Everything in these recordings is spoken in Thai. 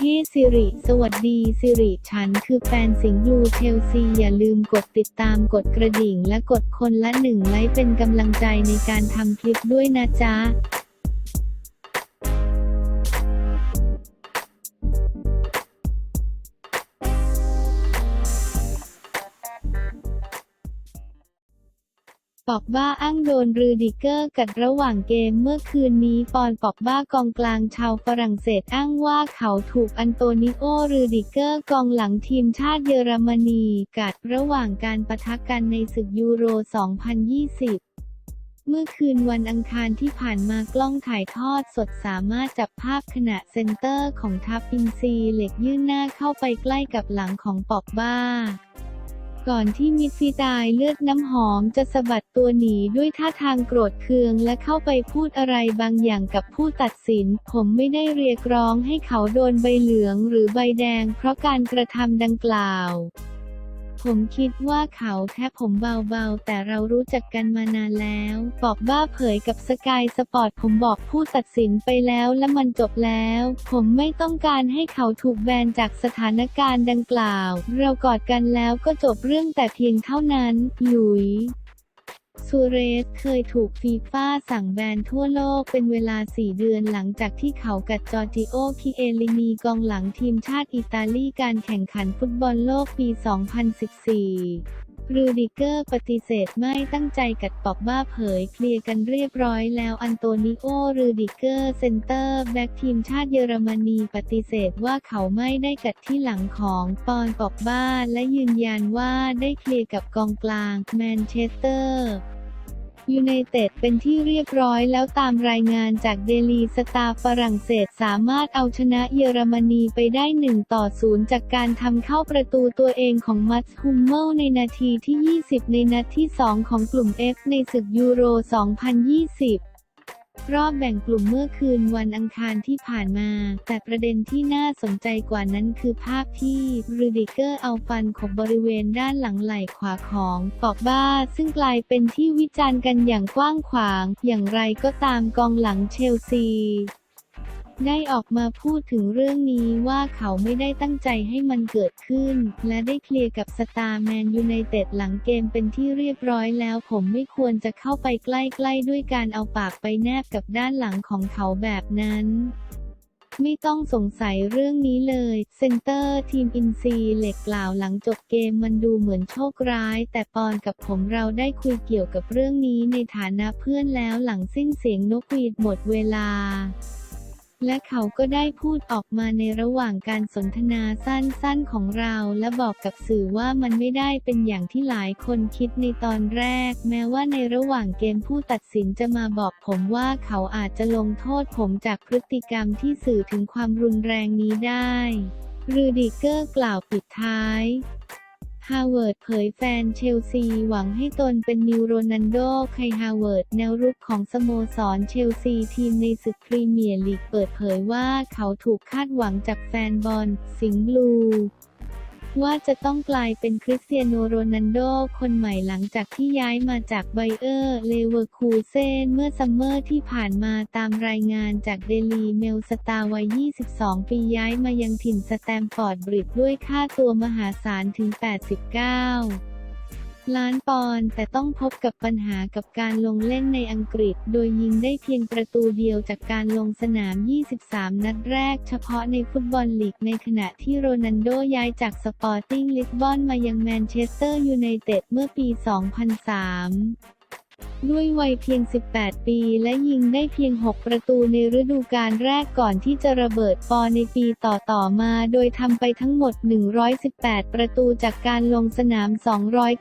เฮ้สิริ สวัสดีสิริ ฉันคือแฟนสิงห์บลูเชลซี อย่าลืมกดติดตามกดกระดิ่งและกดคนละหนึ่งไลค์เป็นกำลังใจในการทำคลิปด้วยนะจ๊ะ ปอกบ้าอ้างโดนรูดิเกอร์กัดระหว่างเกมเมื่อคืนนี้ปอนปอกบ้ากองกลางชาวฝรั่งเศสอ้างว่าเขาถูกอันโตนิโอรูดิเกอร์กองหลังทีมชาติเยอรมนี กัดระหว่างการปะทะกันในศึกยูโร 2020เมื่อคืนวันอังคารที่ผ่านมากล้องถ่ายทอดสดสามารถจับภาพขณะเซนเตอร์ของทัพอินซีเหล็กยื่นหน้าเข้าไปใกล้กับหลังของปอกบ้า ก่อนที่มิดฟิดายเลือดน้ำหอมจะสะบัดตัวหนีด้วยท่าทางโกรธเคืองและเข้าไปพูดอะไรบางอย่างกับผู้ตัดสิน ผมไม่ได้เรียกร้องให้เขาโดนใบเหลืองหรือใบแดง เพราะการกระทำดังกล่าว ผมคิดว่าเขาแค่ผมเบาๆ แต่เรารู้จักกันมานานแล้วบอกบ้าเผยกับสกายสปอร์ตผมบอกผู้ตัดสินไปแล้วและมันจบแล้ว ผมไม่ต้องการให้เขาถูกแบนจากสถานการณ์ดังกล่าว เรากอดกันแล้วก็จบเรื่องแต่เพียงเท่านั้น หยุย ซูเรสเคยถูกฟีฟ่าสั่งแบนทั่วโลกเป็นเวลา 4 เดือนหลังจากที่เขากัดจอร์จิโอคิเอลินีกองหลังทีมชาติอิตาลีการแข่งขันฟุตบอลโลกปี 2014รูดิเกอร์ปฏิเสธไม่ตั้งใจกัดปอกบ้าเผยเคลียร์กันเรียบร้อยแล้วอันโตนิโอรูดิเกอร์เซนเตอร์แบ็กทีมชาติเยอรมนีปฏิเสธว่าเขาไม่ได้กัดที่หลังของปอนปอกบ้าและยืนยันว่าได้เคลียร์กับกองกลางแมนเชสเตอร์ ยูไนเต็ดเป็นที่เรียบร้อยแล้วตามรายงานจากเดลีสตาร์ฝรั่งเศสสามารถเอาชนะเยอรมนีไปได้ 1 ต่อ 0 จากการทำเข้าประตูตัวเองของมัตส์ฮุมเมลในนาทีที่ 20 ในนัดที่ 2 ของกลุ่ม F ในศึกยูโร 2020 รอบแบ่งกลุ่มเมื่อคืนวันอังคารที่ผ่านมา แต่ประเด็นที่น่าสนใจกว่านั้นคือภาพที่รูดิเกอร์เอาฟันขบบริเวณด้านหลังไหล่ขวาของปอกบ้า ซึ่งกลายเป็นที่วิจารณ์กันอย่างกว้างขวาง อย่างไรก็ตามกองหลังเชลซี ได้ออกมาพูดถึงเรื่องนี้ว่าเขาไม่ได้ตั้งใจให้มันเกิดขึ้น และได้เคลียร์กับสตาร์แมนยูไนเต็ดหลังเกมเป็นที่เรียบร้อยแล้ว ผมไม่ควรจะเข้าไปใกล้ๆด้วยการเอาปากไปแนบกับด้านหลังของเขาแบบนั้นไม่ต้องสงสัยเรื่องนี้เลย เซนเตอร์ทีมอินซีเหล็กกล่าวหลังจบเกมมันดูเหมือนโชคร้าย แต่ปอนกับผมเราได้คุยเกี่ยวกับเรื่องนี้ในฐานะเพื่อนแล้วหลังสิ้นเสียงนกหวีดหมดเวลา และเขาก็ได้พูดออกมาในระหว่างการสนทนาสั้นๆของเรา และบอกกับสื่อว่ามันไม่ได้เป็นอย่างที่หลายคนคิดในตอนแรก แม้ว่าในระหว่างเกมผู้ตัดสินจะมาบอกผมว่าเขาอาจจะลงโทษผมจากพฤติกรรมที่สื่อถึงความรุนแรงนี้ได้ รูดิเกอร์กล่าวปิดท้าย ฮาเวิร์ดเผยแฟนเชลซีหวังให้ตนเป็นนิวโรนันโด ไคฮาเวิร์ดแนวรุกของสโมสรเชลซีทีมในศึกพรีเมียร์ลีกเปิดเผยว่าเขาถูกคาดหวังจากแฟนบอลสิงห์บลู ว่าจะต้องกลายเป็นคริสเตียโนโรนันโดคนใหม่หลังจากที่ย้ายมาจากไบเออร์เลเวอร์คูเซนเมื่อซัมเมอร์ที่ผ่านมาตามรายงานจากเดลีเมลสตาวัย 22 ปีย้ายมายังถิ่นสแตมฟอร์ดบริดจ์ด้วยค่าตัวมหาศาลถึง 89 ล้านปอนด์แต่ต้องพบกับปัญหากับการลงเล่นในอังกฤษ โดยยิงได้เพียงประตูเดียวจากการลงสนาม 23 นัดแรกเฉพาะในฟุตบอลลีกในขณะที่โรนันโดย้ายจากสปอร์ติ้งลิสบอนมายังแมนเชสเตอร์ยูไนเต็ดเมื่อปี 2003 ด้วยวัยเพียง 18 ปี และยิงได้เพียง 6 ประตูในฤดูกาลแรกก่อนที่จะระเบิดปอในปีต่อๆมา โดยทำไปทั้งหมด 118 ประตูจากการลงสนาม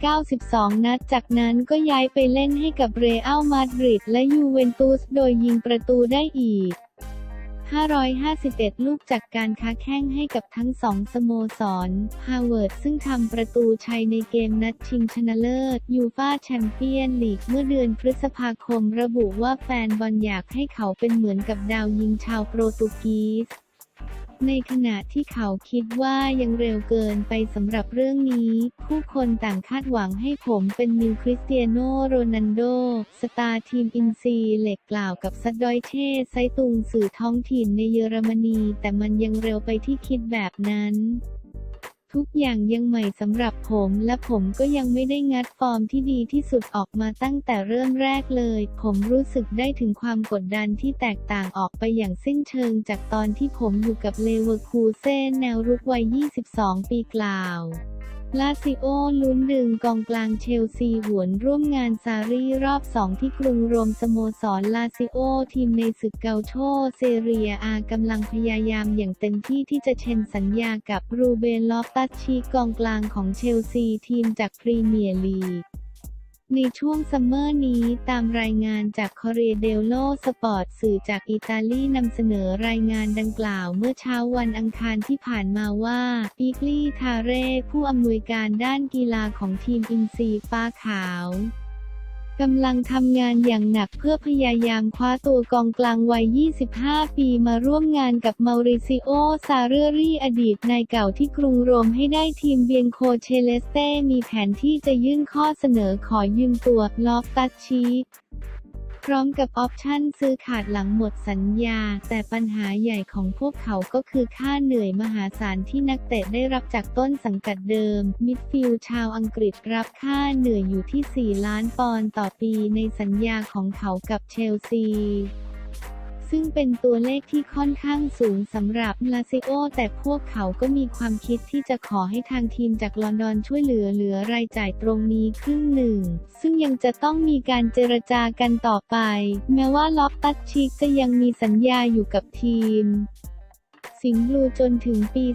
292 นัด จากนั้นก็ย้ายไปเล่นให้กับเรอัลมาดริดและยูเวนตุส โดยยิงประตูได้อีก 551 ลูกจากการค้าแข้งให้กับทั้งสองสโมสร ฮาเวิร์ดซึ่งทำประตูชัยในเกมนัดชิงชนะเลิศ ยูฟาแชมเปี้ยนลีกเมื่อเดือนพฤษภาคมระบุว่าแฟนบอลอยากให้เขาเป็นเหมือนกับดาวยิงชาวโปรตุกีส ในขณะที่เขาคิดว่ายังเร็วเกินไปสำหรับเรื่องนี้ ผู้คนต่างคาดหวังให้ผมเป็นนิวคริสเตียโนโรนันโด สตาร์ทีมอินซีเหล็กกล่าวกับซัดดอยเช่ไซตุงสื่อท้องถิ่นในเยอรมนี แต่มันยังเร็วไปที่คิดแบบนั้น ทุกอย่างยังใหม่สำหรับผม และผมก็ยังไม่ได้งัดฟอร์มที่ดีที่สุดออกมาตั้งแต่เริ่มแรกเลย ผมรู้สึกได้ถึงความกดดันที่แตกต่างออกไปอย่างสิ้นเชิงจากตอนที่ผมอยู่กับเลเวอร์คูเซ่นแนวรุกวัย 22 ปีกล่าว ลาซิโอลุ้นดึงกองกลางเชลซีหวนร่วมงานซารีรอบสองที่กรุงโรมสโมสรลาซิโอ ทีมในศึกเกาโชเซเรียอากำลังพยายามอย่างเต็มที่ที่จะเช็นสัญญากับรูเบนลอฟตัชชีกองกลางของเชลซีทีมจากพรีเมียร์ลีก ในช่วงซัมเมอร์นี้ตามรายงานจากคอเรเดลโลสปอร์ตสื่อจากอิตาลีนำเสนอรายงานดังกล่าวเมื่อเช้าวันอังคารที่ผ่านมาว่าอีกลี่ทาเร่ผู้อำนวยการด้านกีฬาของทีมอินซีฟ้าขาว กำลังทำงานอย่างหนักเพื่อพยายามคว้าตัวกองกลางวัย 25 ปีมาร่วมงานกับมาริซิโอ ซาเรอรี่ อดีตนายเก่าที่กรุงโรมให้ได้ทีมเบียนโคเชเลสเต้มีแผนที่จะยื่นข้อเสนอขอยืมตัว ลอฟตัชชี พร้อมกับออปชั่นซื้อขาดหลังหมดสัญญา แต่ปัญหาใหญ่ของพวกเขาก็คือค่าเหนื่อยมหาศาลที่นักเตะได้รับจากต้นสังกัดเดิม มิดฟิลด์ชาวอังกฤษรับค่าเหนื่อยอยู่ที่ 4 ล้านปอนด์ต่อปีในสัญญาของเขากับเชลซี ซึ่งเป็นตัวเลขที่ค่อนข้างสูงสำหรับลาซิโอ แต่พวกเขาก็มีความคิดที่จะขอให้ทางทีมจากลอนดอนช่วยเหลือเหลือรายจ่ายตรงนี้ครึ่งหนึ่ง ซึ่งยังจะต้องมีการเจรจากันต่อไป แม้ว่าล็อบตัดชิกจะยังมีสัญญาอยู่กับทีม สิงห์บลูจนถึงปี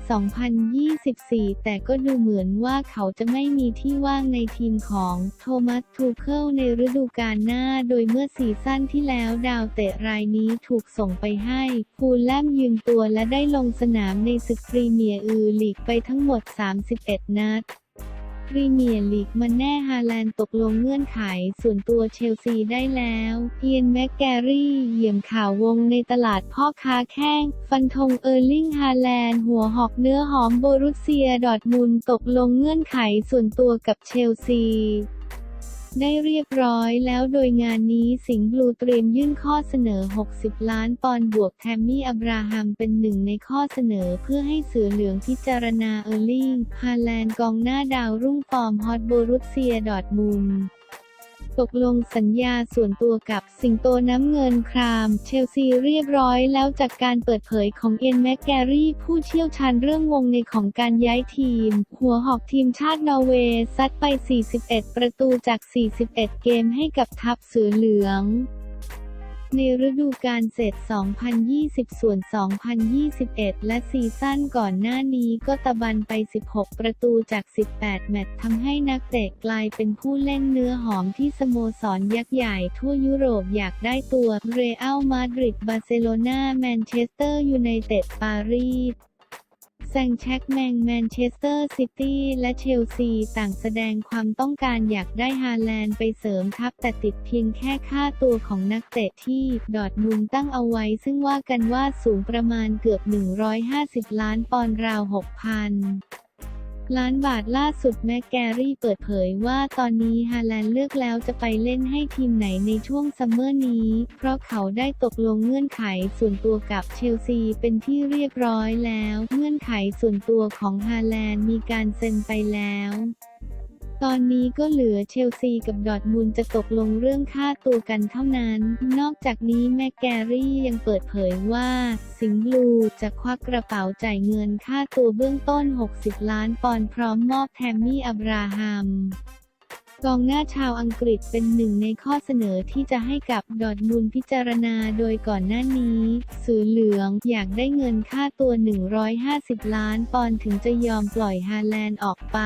2024 แต่ก็ดูเหมือนว่าเขาจะไม่มีที่ว่างในทีมของโทมัสทูเคิลในฤดูกาลหน้า โดยเมื่อซีซั่นที่แล้วดาวเตะรายนี้ถูกส่งไปให้ฟูลแลมยืมตัวและได้ลงสนามในศึกพรีเมียร์อือลีกไปทั้งหมด 31 นัด รีเมียร์ลีกมันแน่ฮาแลนด์ตกลงเงื่อนไขส่วนตัวเชลซีได้แล้วเอียนแมกแกรี่เหยี่ยมข่าววงในตลาดพ่อค้าแข้ง ฟันธงเออร์ลิงฮาแลนด์หัวหอกเนื้อหอมโบรุสเซียดอทมุนตกลงเงื่อนไขส่วนตัวกับเชลซี ได้เรียบร้อยแล้วโดยงานนี้สิงห์บลูเตรียมยื่นข้อเสนอ 60 ล้านปอนด์บวกแทมมี่อับราฮัมเป็นหนึ่งในข้อเสนอเพื่อให้เสือเหลืองพิจารณาเออร์ลิงฮาแลนด์กองหน้าดาวรุ่งฟอร์มฮอตโบรุสเซียดอร์ทมุนด์ ตกลงสัญญาส่วนตัวกับสิงโตน้ำเงินคราม เชลซีเรียบร้อยแล้วจากการเปิดเผยของเอ็นแมกแกรี่ผู้เชี่ยวชาญเรื่องวงในของการย้ายทีม หัวหอกทีมชาตินอร์เวย์ซัดไป 41 ประตูจาก 41 เกมให้กับทัพเสือเหลือง ในฤดูกาลเสร็จ 2020 ส่วน 2021 และซีซั่นก่อนหน้านี้ก็ตะบันไป 16 ประตูจาก 18 แมตช์ทำให้นักเตะกลายเป็นผู้เล่นเนื้อหอมที่สโมสรยักษ์ใหญ่ทั่วยุโรปอยากได้ตัว เรอัลมาดริด บาร์เซโลนา แมนเชสเตอร์ยูไนเต็ด ปารีส แซงแช็กแมงแมนเชสเตอร์ซิตี้และเชลซีต่างแสดงความต้องการอยากได้ฮาแลนด์ไปเสริมทัพแต่ติดเพียงแค่ค่าตัวของนักเตะที่ดอร์ทมุนตั้งเอาไว้ ซึ่งว่ากันว่าสูงประมาณเกือบ 150 ล้านปอนด์ราว 6,000 ล้านบาทล่าสุดแม็กแกรี่เปิดเผยว่าตอนนี้ฮาแลนด์เลือกแล้วจะไปเล่นให้ทีมไหนในช่วงซัมเมอร์นี้ เพราะเขาได้ตกลงเงื่อนไขส่วนตัวกับเชลซีเป็นที่เรียบร้อยแล้ว เงื่อนไขส่วนตัวของฮาแลนด์มีการเซ็นไปแล้ว ตอนนี้ก็เหลือเชลซีกับดอทมุนด์จะตกลงเรื่องค่าตัวกันเท่านั้น นอกจากนี้แมกแกรี่ยังเปิดเผยว่า สิงห์บลูจะควักกระเป๋าจ่ายเงินค่าตัวเบื้องต้น 60 ล้านปอนด์พร้อมมอบแทมมี่อับราฮัมกองหน้าชาวอังกฤษเป็นหนึ่งในข้อเสนอที่จะให้กับดอร์ทมุนด์พิจารณาโดยก่อนหน้านี้ สือเหลืองอยากได้เงินค่าตัว 150 ล้านปอนด์ถึงจะยอมปล่อยฮาแลนด์ออกไป